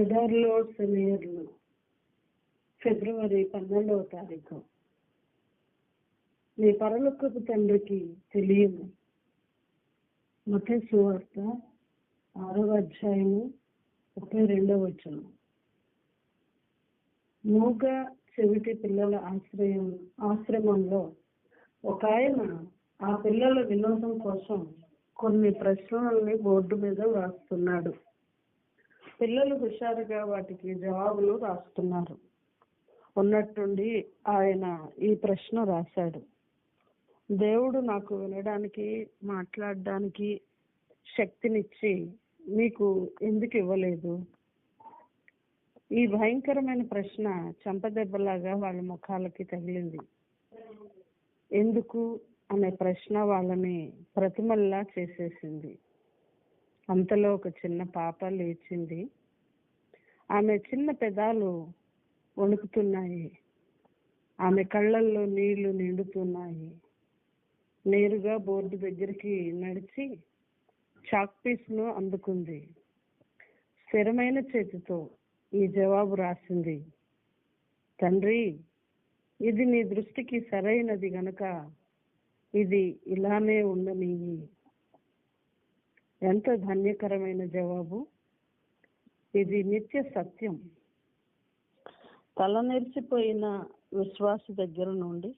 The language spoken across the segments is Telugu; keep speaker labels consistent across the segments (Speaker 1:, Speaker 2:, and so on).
Speaker 1: ఎడారిలో సెమియర్లు ఫిబ్రవరి పన్నెండవ తారీఖు. మీ పరలోకపు తండ్రికి తెలియను మత సువార్త ఆరవ అధ్యాయము ముప్పై రెండవ వచనం. మూగ చెవిటి పిల్లల ఆశ్రయం ఆశ్రమంలో ఒక ఆయన ఆ పిల్లల వినోదం కోసం కొన్ని ప్రశ్నల్ని బోర్డు మీద వ్రాస్తున్నాడు. పిల్లలు హుషారుగా వాటికి జవాబులు రాస్తున్నారు. ఉన్నట్టుండి ఆయన ఈ ప్రశ్న రాశాడు. దేవుడు నాకు వినడానికి మాట్లాడడానికి శక్తినిచ్చి మీకు ఎందుకు ఇవ్వలేదు? ఈ భయంకరమైన ప్రశ్న చెంపదెబ్బలాగా వాళ్ళ ముఖాలకి తగిలింది. ఎందుకు? అనే ప్రశ్న వాళ్ళని ప్రతిమల్లా చేసేసింది. అంతలో ఒక చిన్న పాప లేచింది. ఆమె చిన్న పెదాలు వణుకుతున్నాయి. ఆమె కళ్ళల్లో నీళ్ళు నిండుతున్నాయి. నేరుగా బోర్డు దగ్గరికి నడిచి చాక్ పీస్ను అందుకుంది. స్థిరమైన చేతితో ఈ జవాబు రాసింది. తండ్రి ఇది నీ దృష్టికి సరైనది గనక ఇది ఇలానే ఉండనియ్యి ఎంత ధన్యకరమైన జవాబు. ఇది నిత్య సత్యం. తలనెరిసిపోయిన విశ్వాస దగ్గర నుండి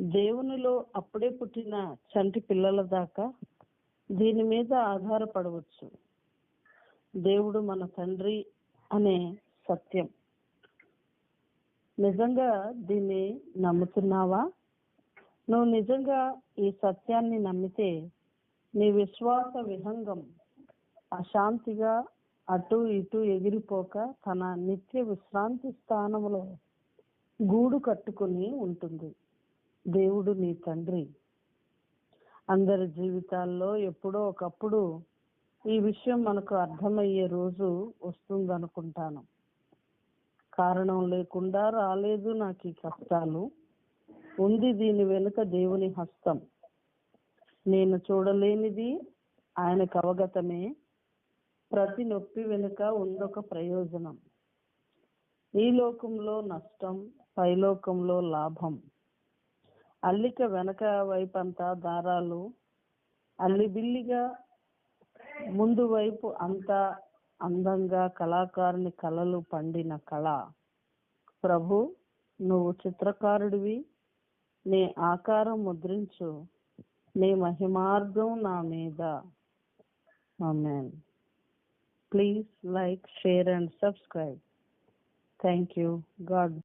Speaker 1: దేవునిలో అప్పుడే పుట్టిన చంటి పిల్లల దాకా దీని మీద ఆధారపడవచ్చు. దేవుడు మన తండ్రి అనే సత్యం. నిజంగా దీన్ని నమ్ముతున్నావా? నువ్వు నిజంగా ఈ సత్యాన్ని నమ్మితే నీ విశ్వాస విహంగం అశాంతిగా అటు ఇటు ఎగిరిపోక తన నిత్య విశ్రాంతి స్థానంలో గూడు కట్టుకుని ఉంటుంది. దేవుడు నీ తండ్రి. అందరి జీవితాల్లో ఎప్పుడో ఒకప్పుడు ఈ విషయం మనకు అర్థమయ్యే రోజు వస్తుందనుకుంటాను. కారణం లేకుండా రాలేదు నాకు ఈ కష్టాలు. ఉంది దీని వెనుక దేవుని హస్తం. నేను చూడలేనిది ఆయనకు అవగతమే. ప్రతి నొప్పి వెనుక ఉందొక ప్రయోజనం. ఈ లోకంలో నష్టం పైలోకంలో లాభం. అల్లిక వెనక వైపంతా దారాలు. అల్లిబిల్లిగా ముందు వైపు అంతా అందంగా కళాకారుని కళలు పండిన కళ. ప్రభు నువ్వు చిత్రకారుడివి. నీ ఆకారం ముద్రించు. నీ మహిమార్గం నా మీద amen please like share and subscribe thank you god